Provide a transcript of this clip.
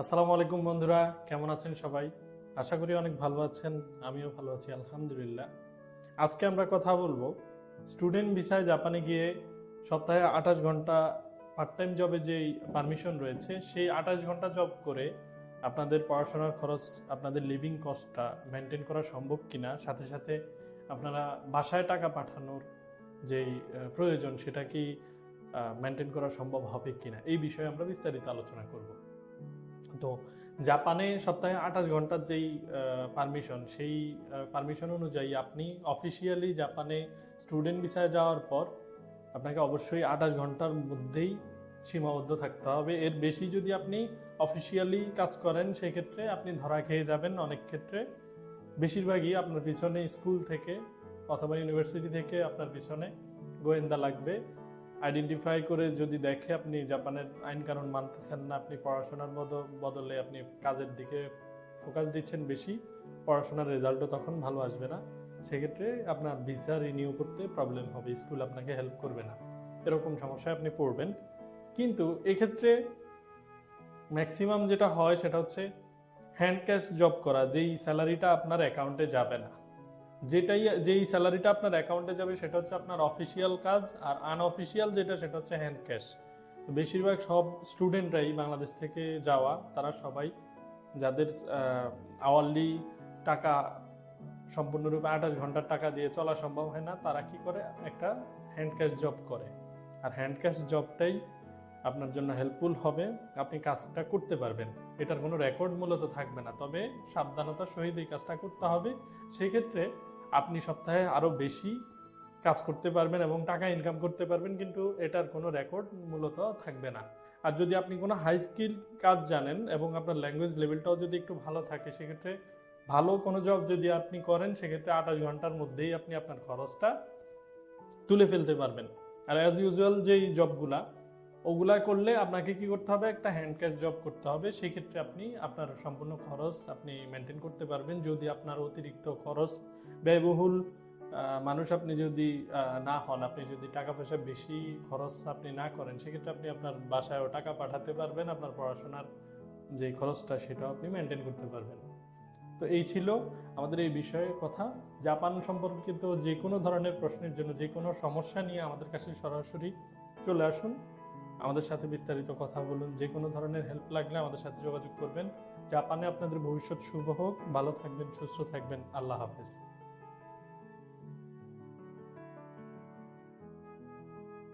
আসসালামু আলাইকুম বন্ধুরা, কেমন আছেন সবাই? আশা করি অনেক ভালো আছেন, আমিও ভালো আছি, আলহামদুলিল্লাহ। আজকে আমরা কথা বলব স্টুডেন্ট ভিসায় জাপানে গিয়ে সপ্তাহে আঠাশ ঘণ্টা পার্ট টাইম জবে যেই পারমিশন রয়েছে, সেই আঠাশ ঘণ্টা জব করে আপনাদের পড়াশোনার খরচ, আপনাদের লিভিং কস্টটা মেনটেন করা সম্ভব কিনা, সাথে সাথে আপনারা বাসায় টাকা পাঠানোর যেই প্রয়োজন, সেটা কি মেনটেন করা সম্ভব হবে কিনা, এই বিষয়ে আমরা বিস্তারিত আলোচনা করব। তো জাপানে সপ্তাহে আঠাশ ঘণ্টার যেই পারমিশন সেই পারমিশন অনুযায়ী আপনি অফিসিয়ালি জাপানে স্টুডেন্ট ভিসায় যাওয়ার পর আপনাকে অবশ্যই আঠাশ ঘণ্টার মধ্যেই সীমাবদ্ধ থাকতে হবে। এর বেশি যদি আপনি অফিসিয়ালি কাজ করেন, সেক্ষেত্রে আপনি ধরা খেয়ে যাবেন অনেক ক্ষেত্রে। বেশিরভাগই আপনার পিছনে স্কুল থেকে অথবা ইউনিভার্সিটি থেকে আপনার পিছনে গোয়েন্দা লাগবে। আইডেন্টিফাই করে যদি দেখে আপনি জাপানের আইন কানুন মানতেছেন না, আপনি পড়াশোনার বদ- বদলে আপনি কাজের দিকে ফোকাস দিচ্ছেন বেশি, পড়াশোনার রেজাল্টও তখন ভালো আসবে না। সেক্ষেত্রে আপনার ভিসা রিনিউ করতে প্রবলেম হবে, স্কুল আপনাকে হেল্প করবে না। এরকম সমস্যায় আপনি পড়বেন। কিন্তু এক্ষেত্রে ম্যাক্সিমাম যেটা হয় সেটা হচ্ছে হ্যান্ড ক্যাশ জব করা, যেই স্যালারিটা আপনার অ্যাকাউন্টে যাবে না। যেটাই, যেই স্যালারিটা আপনার অ্যাকাউন্টে যাবে, সেটা হচ্ছে আপনার অফিসিয়াল কাজ, আর আনঅফিসিয়াল যেটা, সেটা হচ্ছে হ্যান্ড ক্যাশ বেশিরভাগ সব স্টুডেন্টরাই বাংলাদেশ থেকে যাওয়া, তারা সবাই যাদের আওয়ারলি টাকা সম্পূর্ণরূপে আঠাশ ঘণ্টার টাকা দিয়ে চলা সম্ভব হয় না, তারা কি করে? একটা হ্যান্ড ক্যাশ জব করে। আর হ্যান্ড ক্যাশ জবটাই আপনার জন্য হেল্পফুল হবে, আপনি কাজটা করতে পারবেন। এটার কোনো রেকর্ড মূলত থাকবে না। তবে সাবধানতার সহিত এই কাজটা করতে হবে। সেই ক্ষেত্রে আপনি সপ্তাহে আরও বেশি কাজ করতে পারবেন এবং টাকা ইনকাম করতে পারবেন, কিন্তু এটার কোনো রেকর্ড মূলত থাকবে না। আর যদি আপনি কোনো হাই স্কিল কাজ জানেন এবং আপনার ল্যাঙ্গুয়েজ লেভেলটাও যদি একটু ভালো থাকে, সেক্ষেত্রে ভালো কোনো জব যদি আপনি করেন, সেক্ষেত্রে আঠাশ ঘণ্টার মধ্যেই আপনি আপনার খরচটা তুলে ফেলতে পারবেন। আর অ্যাজ ইউজুয়াল যেই জবগুলা ওগুলা করলে আপনাকে কি করতে হবে? একটা হ্যান্ড ক্যাশ জব করতে হবে। সেই ক্ষেত্রে আপনি আপনার সম্পূর্ণ খরচ আপনি মেনটেন করতে পারবেন। যদি আপনার অতিরিক্ত খরচ ব্যয়বহুল মানুষ আপনি যদি না হন, আপনি যদি টাকা পয়সা বেশি খরচ আপনি না করেন, সেক্ষেত্রে আপনি আপনার বাসায়ও টাকা পাঠাতে পারবেন। আপনার পড়াশোনার যে খরচটা, সেটাও আপনি মেনটেন করতে পারবেন। তো এই ছিল আমাদের এই বিষয়ে কথা। জাপান সম্পর্কিত যে কোনো ধরনের প্রশ্নের জন্য, যে কোনো সমস্যা নিয়ে আমাদের কাছে সরাসরি চলে আসুন। আমাদের সাথে বিস্তারিত কথা বলুন। যে কোনো ধরনের হেল্প লাগলে আমাদের সাথে যোগাযোগ করবেন। জাপানে আপনাদের ভবিষ্যৎ শুভ হোক। ভালো থাকবেন, সুস্থ থাকবেন। আল্লাহ হাফেজ।